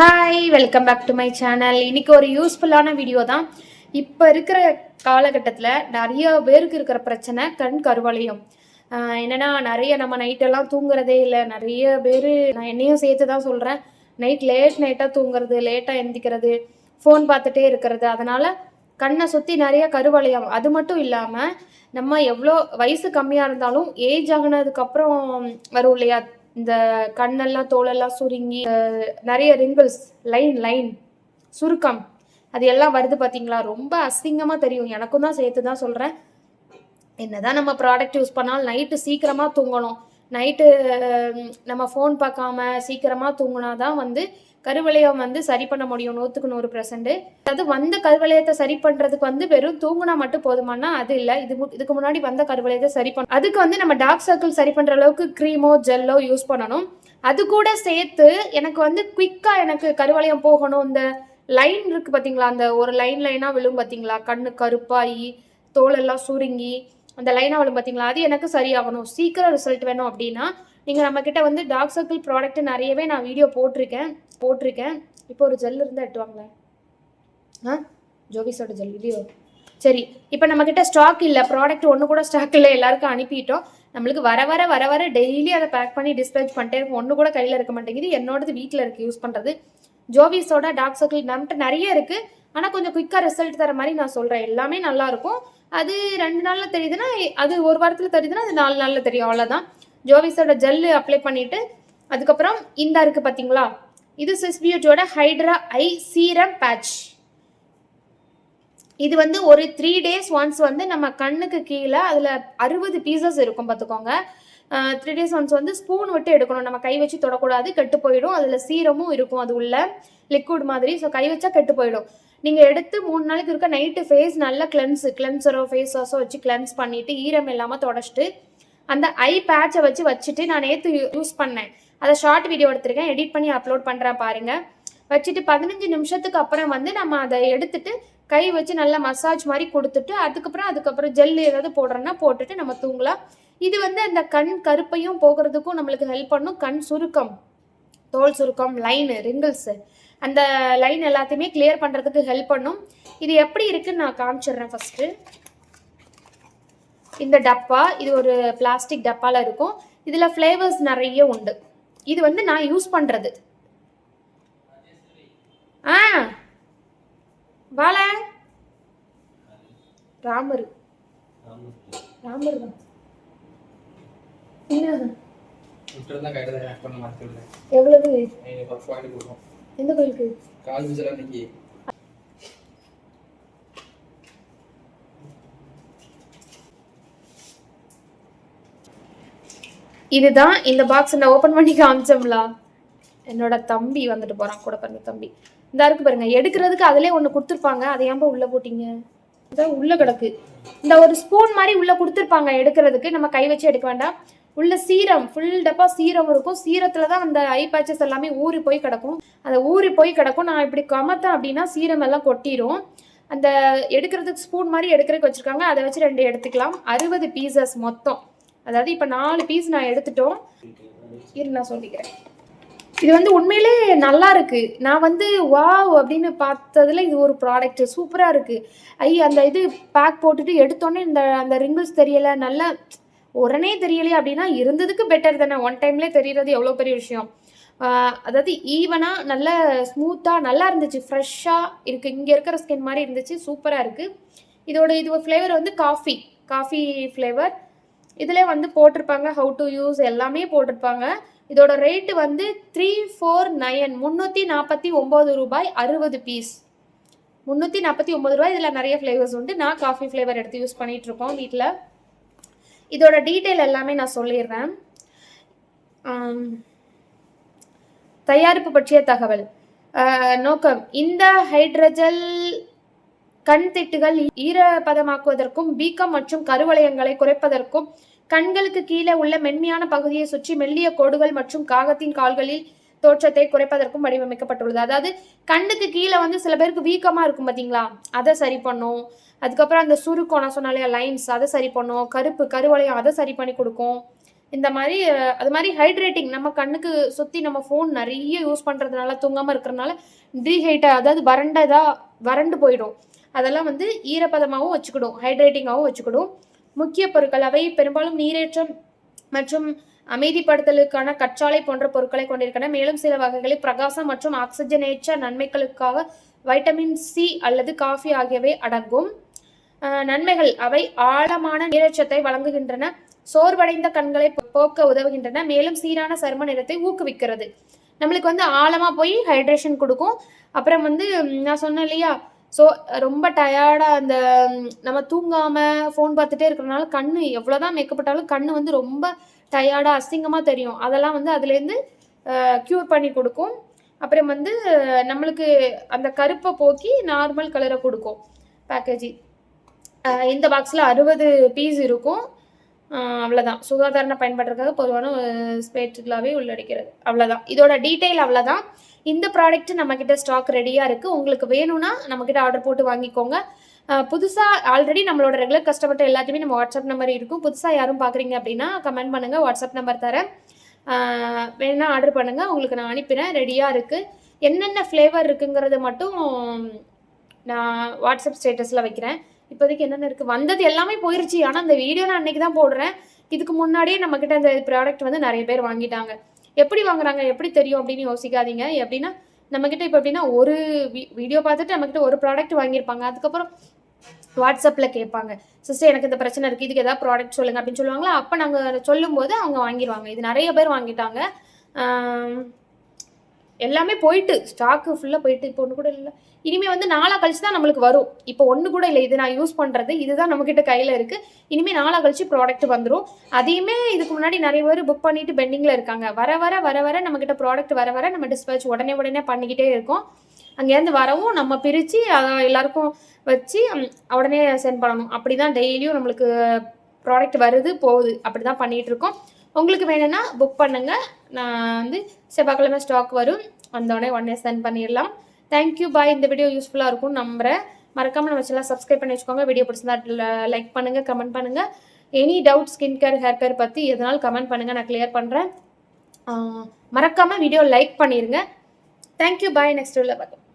Hi welcome back to my channel இன்னைக்கு ஒரு யூஸ்ஃபுல்லான வீடியோ தான். இப்போ இருக்கிற காலகட்டத்தில் நிறைய பேருக்கு இருக்கிற பிரச்சனை கண் கருவளையம். என்னென்னா என்னன்னா நிறைய நம்ம நைட்டெல்லாம் தூங்குறதே இல்லை. நிறைய பேர் நான் என்னையும் சேர்த்து தான் சொல்கிறேன் நைட் லேட் நைட்டாக தூங்குறது லேட்டாக எந்திக்கிறது ஃபோன் பார்த்துட்டே இருக்கிறது. அதனால் கண்ணை சுற்றி நிறைய கருவளையம். அது மட்டும் இல்லாமல் நம்ம எவ்வளோ வயசு கம்மியாக இருந்தாலும் ஏஜ் ஆகினதுக்கப்புறம் வரும் இல்லையா? இந்த கண்ணெல்லாம் தோலெல்லாம் சுருங்கி நிறைய ரிங்கிள்ஸ் லைன் லைன் சுருக்கம் அது எல்லாம் வருது பார்த்தீங்களா ரொம்ப அசிங்கமாக தெரியும். எனக்கும் தான் சேர்த்து தான் சொல்கிறேன் என்னதான் நம்ம ப்ராடக்ட் யூஸ் பண்ணாலும் நைட்டு சீக்கிரமாக தூங்கணும். நைட்டு நம்ம ஃபோன் பார்க்காம சீக்கிரமாக தூங்கினா தான் வந்து கருவளையம் வந்து சரி பண்ண முடியும். நூற்றுக்கு நூறு பர்சன்ட் அது வந்த கருவளையத்தை சரி பண்ணுறதுக்கு வந்து வெறும் தூங்குனா மட்டும் போதுமானா அது இல்லை. இது இதுக்கு முன்னாடி வந்த கருவளையத்தை சரி பண்ண அதுக்கு வந்து நம்ம டார்க் சர்க்கிள் சரி பண்ணுற அளவுக்கு க்ரீமோ ஜெல்லோ யூஸ் பண்ணணும். அது கூட சேர்த்து எனக்கு வந்து குயிக்காக எனக்கு கருவளையம் போகணும். இந்த லைன் இருக்குது பார்த்தீங்களா அந்த ஒரு லைன் லைனாக விழும் பார்த்தீங்களா கண்ணு கருப்பாகி தோலெல்லாம் சுருங்கி அந்த லைனாக விழும் பார்த்தீங்களா அது எனக்கு சரியாகணும். சீக்கிரம் ரிசல்ட் வேணும் அப்படின்னா நீங்கள் நம்மக்கிட்ட வந்து டாக் சர்க்கிள் ப்ராடக்ட் நிறையவே நான் வீடியோ போட்டிருக்கேன். போட்டிருக்கேன். இப்போ ஒரு ஜெல் இருந்தால் எட்டுவாங்களேன் ஆ? ஜோவிஸோட ஜெல் இல்லையோ சரி இப்போ நம்மக்கிட்ட ஸ்டாக் இல்லை. ப்ராடக்ட் ஒன்று கூட ஸ்டாக் இல்லை. எல்லாருக்கும் அனுப்பிட்டோம். நம்மளுக்கு வர வர வர வர டெய்லி அதை பேக் பண்ணி டிஸ்பேச் பண்ணிட்டே இருக்கும். ஒன்று கூட கையில் இருக்க மாட்டேங்குது. என்னோடது வீட்டில் இருக்குது யூஸ் பண்ணுறது ஜோவிஸோட டாக் சர்க்கிள் நம்மகிட்ட நிறைய இருக்குது ஆனால் கொஞ்சம் குயிக்காக ரிசல்ட் தர மாதிரி நான் சொல்கிறேன் எல்லாமே நல்லாயிருக்கும் அது ரெண்டு நாளில் தெரியுதுன்னா அது ஒரு வாரத்தில் தெரியுதுன்னா அது நாலு நாளில் தெரியும். அவ்வளோதான் ஜோவிஸோட ஜெல்லு அப்ளை பண்ணிவிட்டு அதுக்கப்புறம் இந்த இருக்குது பார்த்தீங்களா இது சிஸ்பியூட்டோட ஹைட்ரா ஐ சீரம் பேட்ச் இது வந்து ஒரு த்ரீ டேஸ் ஒன்ஸ் வந்து நம்ம கண்ணுக்கு கீழே அதில் அறுபது பீசஸ் இருக்கும் பார்த்துக்கோங்க த்ரீ டேஸ் ஒன்ஸ் வந்து ஸ்பூன் விட்டு எடுக்கணும். நம்ம கை வச்சு தொடக்கூடாது கெட்டு போயிடும். அதில் சீரமும் இருக்கும் அது உள்ள லிக்விட் மாதிரி. ஸோ கை வச்சா கெட்டு போயிடும். நீங்கள் எடுத்து மூணு நாளைக்கு இருக்க நைட்டு ஃபேஸ் நல்லா கிளென்ஸு கிளென்சரோ ஃபேஸ் வாஷோ வச்சு கிளென்ஸ் பண்ணிவிட்டு ஈரம் இல்லாமல் தொடச்சிட்டு அந்த ஐ பேட்சை வச்சு வச்சுட்டு நான் நேற்று யூஸ் பண்ணேன். அதை ஷார்ட் வீடியோ எடுத்திருக்கேன். எடிட் பண்ணி அப்லோட் பண்ணுறேன் பாருங்கள் வச்சுட்டு பதினஞ்சு நிமிஷத்துக்கு அப்புறம் வந்து நம்ம அதை எடுத்துட்டு கை வச்சு நல்லா மசாஜ் மாதிரி கொடுத்துட்டு அதுக்கப்புறம் அதுக்கப்புறம் ஜெல் ஏதாவது போடுறோன்னா போட்டுட்டு நம்ம தூங்கலாம். இது வந்து அந்த கண் கருப்பையும் போகிறதுக்கும் நம்மளுக்கு ஹெல்ப் பண்ணும். கண் சுருக்கம் தோல் சுருக்கம் லைனு ரிங்கிள்ஸு அந்த லைன் எல்லாத்தையுமே கிளியர் பண்ணுறதுக்கு ஹெல்ப் பண்ணும். இது எப்படி இருக்குன்னு நான் காமிச்சிடுறேன் ஃபஸ்ட்டு இந்த டப்பா இது ஒரு பிளாஸ்டிக் டப்பால இருக்கும். இதில் ஃப்ளேவர்ஸ் நிறைய உண்டு. இது வந்து நான் யூஸ் பண்ணுறது ஆ. வாழ ராமர். ராமர் எவ்வளவு? எந்த கோயிலுக்கு? கால் விசில் அன்னைக்கு இதுதான் இந்த பாக்ஸ் நான் ஓபன் பண்ணி காமிச்சோம்ல என்னோட தம்பி வந்துட்டு போறான் கூட பிறந்த தம்பி. இந்த இருக்கு பாருங்க எடுக்கிறதுக்கு அதிலே ஒன்று கொடுத்துருப்பாங்க. அதை ஏன்பா உள்ள போட்டீங்க? இதான் உள்ள கிடக்கு. இந்த ஒரு ஸ்பூன் மாதிரி உள்ள கொடுத்துருப்பாங்க எடுக்கிறதுக்கு. நம்ம கை வச்சு எடுக்க வேண்டாம். உள்ள சீரம் ஃபுல் டப்பா சீரம் இருக்கும். சீரத்தில் தான் அந்த ஐ பேச்சஸ் எல்லாமே ஊறி போய் கிடக்கும். அந்த ஊறி போய் கிடக்கும். நான் இப்படி கமத்தேன் அப்படின்னா சீரம் எல்லாம் கொட்டிடும் அந்த எடுக்கிறதுக்கு ஸ்பூன் மாதிரி எடுக்கிறதுக்கு வச்சிருக்காங்க. அதை வச்சு ரெண்டு எடுத்துக்கலாம். அறுபது பீசஸ் மொத்தம். அதாவது இப்போ நாலு பீஸ் நான் எடுத்துட்டோம். இரு நான் சொல்லிக்கிறேன். இது வந்து உண்மையிலே நல்லா இருக்கு. நான் வந்து வாவ் அப்படின்னு பார்த்ததுல இது ஒரு ப்ராடக்ட் சூப்பராக இருக்கு. ஐ அந்த இது பேக் போட்டுட்டு எடுத்தோன்னே இந்த அந்த ரிங்கிள்ஸ் தெரியல. நல்ல உடனே தெரியலையே அப்படின்னா இருந்ததுக்கு பெட்டர் தானே. ஒன் டைம்லேயே தெரியறது எவ்வளோ பெரிய விஷயம். அதாவது ஈவனாக நல்ல ஸ்மூத்தாக நல்லா இருந்துச்சு. ஃப்ரெஷ்ஷாக இருக்குது இங்கே இருக்கிற ஸ்கின் மாதிரி இருந்துச்சு. சூப்பராக இருக்குது இதோட இது ஃப்ளேவர் வந்து காஃபி காஃபி ஃப்ளேவர் இதில் வந்து போட்டிருப்பாங்க. ஹவு டு யூஸ் எல்லாமே போட்டிருப்பாங்க. இதோட ரேட்டு வந்து த்ரீ ஃபோர் நயன் முந்நூற்றி நாற்பத்தி ஒம்பது ரூபாய் அறுபது பீஸ் முந்நூற்றி நாற்பத்தி ஒம்பது ரூபாய் இதில் நிறைய ஃப்ளேவர்ஸ் உண்டு. நான் காஃபி ஃப்ளேவர் எடுத்து யூஸ் பண்ணிகிட்ருக்கோம் வீட்டில் இதோட டீட்டெயில் எல்லாமே நான் சொல்லிடுறேன். தயாரிப்பு பற்றிய தகவல். ஆஹ், நோக்கம். இந்த ஹைட்ரஜல் கண் திட்டுகள் ஈரப்பதமாக்குவதற்கும் வீக்கம் மற்றும் கருவளையங்களை குறைப்பதற்கும் கண்களுக்கு கீழே உள்ள மென்மையான பகுதியை சுற்றி மெல்லிய கோடுகள் மற்றும் காகத்தின் கால்களில் தோற்றத்தை குறைப்பதற்கும் வடிவமைக்கப்பட்டுள்ளது. அதாவது கண்ணுக்கு கீழே வந்து சில பேருக்கு வீக்கமாக இருக்கும் பார்த்தீங்களா அதை சரி பண்ணும். அதுக்கப்புறம் அந்த சுருக்கம் நான் சொன்னாலே லைன்ஸ் அதை சரி பண்ணும். கருப்பு கருவளையம் அதை சரி பண்ணி கொடுக்கும். இந்த மாதிரி அது மாதிரி ஹைட்ரேட்டிங் நம்ம கண்ணுக்கு சுற்றி நம்ம ஃபோன் நிறைய யூஸ் பண்ணுறதுனால தூங்காமல் இருக்கிறனால டீஹைட்டாக அதாவது வறண்டதாக வறண்டு போயிடும். அதெல்லாம் வந்து ஈரப்பதமாகவும் வச்சுக்கிடும். ஹைட்ரேட்டிங்காகவும் வச்சுக்கிடும். முக்கிய பொருட்கள் அவை பெரும்பாலும் நீரேற்றம் மற்றும் அமைதிப்படுத்தலுக்கான கற்றாழை போன்ற பொருட்களை கொண்டிருக்கின்றன. மேலும் சில வகைகளில் பிரகாசம் மற்றும் ஆக்சிஜனேற்ற நன்மைகளுக்காக வைட்டமின் சி அல்லது காஃபி ஆகியவை அடங்கும். நன்மைகள் அவை ஆழமான நீரச்சத்தை வழங்குகின்றன. சோர்வடைந்த கண்களை போக்க உதவுகின்றன. மேலும் சீரான சரும நிறத்தை ஊக்குவிக்கிறது. நம்மளுக்கு வந்து ஆழமாக போய் ஹைட்ரேஷன் கொடுக்கும். அப்புறம் வந்து நான் சொன்னேன் இல்லையா? ஸோ ரொம்ப டயர்டாக அந்த நம்ம தூங்காமல் ஃபோன் பார்த்துட்டே இருக்கிறனால கண் எவ்வளோதான் மேக்கப் போட்டாலும் கண் வந்து ரொம்ப டயர்டாக அசிங்கமாக தெரியும். அதெல்லாம் வந்து அதுலேருந்து க்யூர் பண்ணி கொடுக்கும். அப்புறம் வந்து நம்மளுக்கு அந்த கருப்பை போக்கி நார்மல் கலரை கொடுக்கும் பேக்கேஜி இந்த பாக்ஸில் அறுபது பீஸ் இருக்கும். அவ்வளோதான் அவ்வளவுதான். சுகாதார பயன்பாட்டிற்காக பொதுவான ஸ்பேட்டுகளாகவே உள்ளடிக்கிறது. அவ்வளோதான் இதோட டீட்டெயில் அவ்வளோதான் இந்த ப்ராடக்ட் நம்மக்கிட்ட ஸ்டாக் ரெடியாக இருக்குது உங்களுக்கு வேணும்னா நம்மக்கிட்ட ஆர்டர் போட்டு வாங்கிக்கோங்க. புதுசாக ஆல்ரெடி நம்மளோட ரெகுலர் கஸ்டமர்கிட்ட எல்லாத்தையுமே நம்ம வாட்ஸ்அப் நம்பர் இருக்கும். புதுசாக யாரும் பார்க்குறீங்க அப்படின்னா கமெண்ட் பண்ணுங்கள் வாட்ஸ்அப் நம்பர் தரேன். வேணால் ஆர்டர் பண்ணுங்கள் உங்களுக்கு நான் அனுப்பினேன் ரெடியாக இருக்குது என்னென்ன ஃப்ளேவர் இருக்குங்கிறத மட்டும் நான் வாட்ஸ்அப் ஸ்டேட்டஸில் வைக்கிறேன். இப்போதைக்கு என்னென்ன இருக்குது வந்தது எல்லாமே போயிருச்சு. ஆனால் அந்த வீடியோ நான் அன்றைக்கி தான் போடுறேன். இதுக்கு முன்னாடியே நம்மக்கிட்ட அந்த ப்ராடக்ட் வந்து நிறைய பேர் வாங்கிட்டாங்க. எப்படி வாங்குறாங்க? எப்படி தெரியும் அப்படின்னு யோசிக்காதீங்க. எப்படின்னா நம்மக்கிட்ட இப்போ எப்படின்னா ஒரு வீடியோ பார்த்துட்டு நம்மக்கிட்ட ஒரு ப்ராடக்ட் வாங்கியிருப்பாங்க. அதுக்கப்புறம் வாட்ஸ்அப்பில் கேட்பாங்க. சிஸ்டர் எனக்கு இந்த பிரச்சனை இருக்குது இதுக்கு ஏதாவது ப்ராடக்ட் சொல்லுங்கள் அப்படின்னு சொல்லுவாங்களா? அப்போ நாங்கள் சொல்லும்போது அவங்க வாங்கிடுவாங்க இது நிறைய பேர் வாங்கிட்டாங்க. எல்லாமே போயிட்டு ஸ்டாக்கு ஃபுல்லாக போயிட்டு இப்போ ஒன்று கூட இல்லை. இனிமேல் வந்து நாளாக கழிச்சு தான் நம்மளுக்கு வரும். இப்போ ஒன்று கூட இல்லை. இது நான் யூஸ் பண்ணுறது இதுதான் நம்மக்கிட்ட கையில் இருக்குது இனிமேல் நாளாக கழிச்சு ப்ராடக்ட் வந்துடும் அதையுமே இதுக்கு முன்னாடி நிறைய பேர் புக் பண்ணிட்டு பெண்டிங்கில் இருக்காங்க. வர வர வர வர நம்மக்கிட்ட ப்ராடக்ட் வர வர நம்ம டிஸ்பேச் உடனே உடனே பண்ணிக்கிட்டே இருக்கோம். அங்கேருந்து வரவும் நம்ம பிரித்து அதை எல்லாருக்கும் வச்சு உடனே சென்ட் பண்ணணும். அப்படி தான் டெய்லியும் நம்மளுக்கு ப்ராடக்ட் வருது போகுது. அப்படி தான் பண்ணிகிட்டு இருக்கோம் உங்களுக்கு வேணும்னா புக் பண்ணுங்கள் நான் வந்து செவ்வாய்க்கிழமை ஸ்டாக் வரும். வந்தோடனே உடனே சென்ட் பண்ணிடலாம். தேங்க்யூ பாய் இந்த வீடியோ யூஸ்ஃபுல்லாக இருக்கும் நம்புறேன். மறக்காமல் நம்ம சேனல் சப்ஸ்கிரைப் பண்ணி வச்சுக்கோங்க. வீடியோ பிடிச்சிருந்தா லைக் பண்ணுங்கள் கமெண்ட் பண்ணுங்கள் any doubt skin care hair care பற்றி எதனாலும் கமெண்ட் பண்ணுங்கள் நான் கிளியர் பண்ணுறேன் மறக்காமல் வீடியோ லைக் பண்ணிடுங்க தேங்க்யூ பாய் நெக்ஸ்ட் வீடியோவில் பார்க்கலாம்.